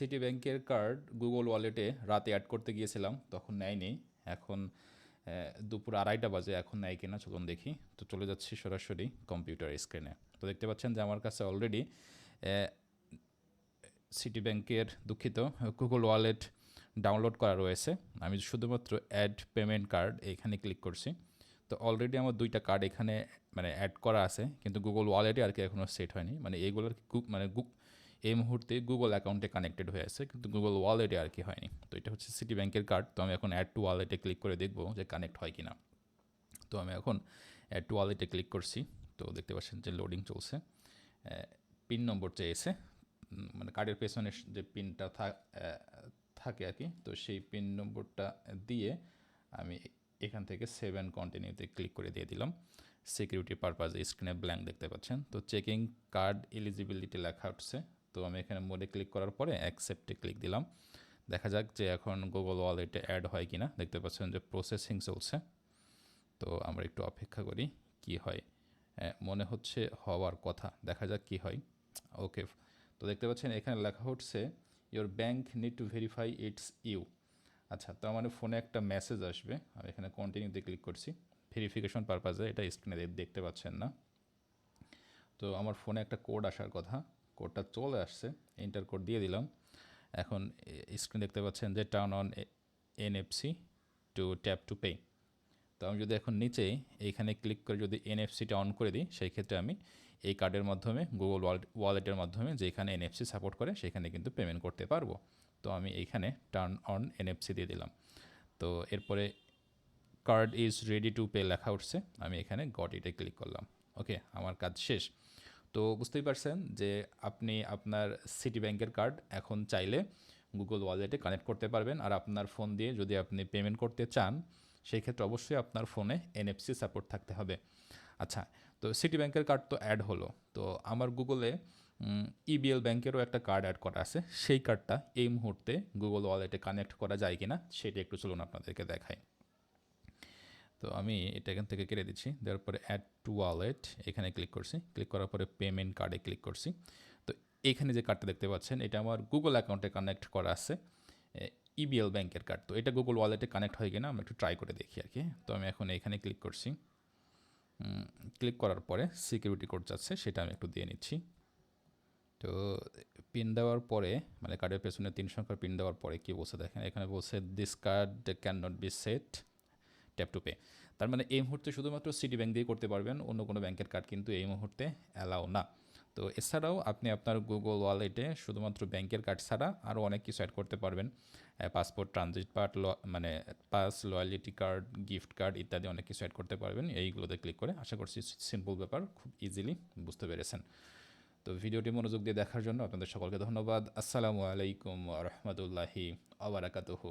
City ব্যাংকের card Google ওয়ালেটে রাতে অ্যাড করতে গিয়েছিলাম, তখন নেয়নি। এখন দুপুর আড়াইটা বাজে, এখন নেয় কিনা চলুন দেখি। তো চলে যাচ্ছি সরাসরি কম্পিউটার স্ক্রিনে। তো দেখতে পাচ্ছেন যে আমার কাছে অলরেডি সিটি ব্যাংকের দুঃখিত, গুগল ওয়ালেট ডাউনলোড করা রয়েছে। আমি শুধুমাত্র অ্যাড পেমেন্ট কার্ড এখানে ক্লিক করছি। তো অলরেডি আমার দুইটা কার্ড এখানে মানে অ্যাড করা আছে, কিন্তু গুগল ওয়ালেটে আর কি এখনও সেট হয়নি। মানে এইগুলোর মানে এই মুহূর্তে গুগল অ্যাকাউন্টে কানেক্টেড হয়ে আছে, কিন্তু গুগল ওয়ালেটে আর কি হয়নি। তো এটা হচ্ছে সিটি ব্যাংকের কার্ড তো আমি এখন অ্যাড টু ওয়ালেটে ক্লিক করে দেখব যে কানেক্ট হয় কি না তো আমি এখন অ্যাড টু ওয়ালেটে ক্লিক করছি, তো দেখতে পাচ্ছেন যে লোডিং চলছে। পিন নম্বর চেয়েছে মানে কার্ডের পেছনে যে পিনটা থাকে আর কি, তো সেই পিন নম্বরটা দিয়ে আমি এখান থেকে সেভেন কন্টিনিউতে ক্লিক করে দিয়ে দিলাম। সিকিউরিটি পারপাজে স্ক্রিনে ব্ল্যাঙ্ক দেখতে পাচ্ছেন। তো চেকিং কার্ড এলিজিবিলিটি লেখা উঠছে। তো আমি এখানে মোডে ক্লিক করার পরে অ্যাকসেপ্টে ক্লিক দিলাম। দেখা যাক যে এখন গুগল ওয়ালেটে অ্যাড হয় কি না দেখতে পাচ্ছেন যে প্রসেসিং চলছে। তো আমরা একটু অপেক্ষা করি কি হয়। মনে হচ্ছে হওয়ার কথা। দেখা যাক কি হয়। ওকে তো দেখতে পাচ্ছেন এখানে লেখা হচ্ছে your bank need to verify it's you আচ্ছা তার মানে ফোনে একটা মেসেজ আসবে। আমি এখানে কন্টিনিউতে ক্লিক করছি। ভেরিফিকেশন পারপাজে এটা স্ক্রিনে দেখতে পাচ্ছেন না। তো আমার ফোনে একটা কোড আসার কথা। কোডটা চলে আসছে এন্টার কোড দিয়ে দিলাম। এখন স্ক্রিন দেখতে পাচ্ছেন যে turn on NFC to tap to pay তো আমি যদি এখন নিচে এইখানে ক্লিক করে যদি এনএফসিটা অন করে দিই, সেই ক্ষেত্রে আমি এই কার্ডের মাধ্যমে গুগল ওয়ালেট ওয়ালেটের মাধ্যমে যেখানে এনএফসি সাপোর্ট করে, সেখানে কিন্তু পেমেন্ট করতে পারব। তো আমি এইখানে টার্ন অন এনএফসি দিয়ে দিলাম। তো এরপরে card is ready to pay লেখা উঠছে, আমি এখানে গট ইটে ক্লিক করলাম। ওকে আমার কাজ শেষ। তো বুঝতেই পারছেন যে আপনি আপনার সিটি ব্যাংকের কার্ড এখন চাইলে গুগল ওয়ালেটে কানেক্ট করতে পারবেন। আর আপনার ফোন দিয়ে যদি আপনি পেমেন্ট করতে চান, সেই ক্ষেত্রে অবশ্যই আপনার ফোনে এনএফসি সাপোর্ট থাকতে হবে। আচ্ছা তো সিটি ব্যাংকের কার্ড তো অ্যাড হলো। তো আমার গুগলে ইবিএল ব্যাংকেরও একটা কার্ড অ্যাড করা আছে। সেই কার্ডটা এই মুহূর্তে গুগল ওয়ালেটে কানেক্ট করা যায় কি না সেটা একটু চলুন আপনাদেরকে দেখাই। তো আমি এটা এখান থেকে কেটে দিচ্ছি। দেওয়ার পরে অ্যাড টু ওয়ালেট এখানে ক্লিক করছি। ক্লিক করার পরে পেমেন্ট কার্ডে ক্লিক করছি। তো এইখানে যে কার্ডটা দেখতে পাচ্ছেন, এটা আমার গুগল অ্যাকাউন্টে কানেক্ট করা আছে ইবিএল ব্যাংকের কার্ড তো এটা গুগল ওয়ালেটে কানেক্ট হয় কিনা আমরা একটু ট্রাই করে দেখি আর কি। তো আমি এখন এখানে ক্লিক করছি। ক্লিক করার পরে সিকিউরিটি কোড যাচ্ছে, সেটা আমি একটু দিয়ে নিচ্ছি। তো পিন দেওয়ার পরে মানে কার্ডের পেছনে তিন সংখ্যার পিন দেওয়ার পরে কী বলছে দেখেন, এখানে বলছে this card can not be set tap to pay তার মানে এই মুহূর্তে শুধুমাত্র সিটি ব্যাংক দিয়ে করতে পারবেন, অন্য কোনো ব্যাংকের কার্ড কিন্তু এই মুহূর্তে অ্যালাও না। তো এছাড়াও আপনি আপনার গুগল ওয়ালেটে শুধুমাত্র ব্যাংকের কার্ড ছাড়া আরও অনেক কিছু অ্যাড করতে পারবেন। পাসপোর্ট ট্রানজিট পার্ট মানে pass loyalty card gift card ইত্যাদি অনেক কিছু অ্যাড করতে পারবেন। এইগুলোতে ক্লিক করে আশা করছি সিম্পল ব্যাপার, খুব ইজিলি বুঝতে পেরেছেন। তো ভিডিওটি মনোযোগ দিয়ে দেখার জন্য আপনাদের সকলকে ধন্যবাদ। আসসালামু আলাইকুম রহমতুল্লাহি আবরাকাতুহু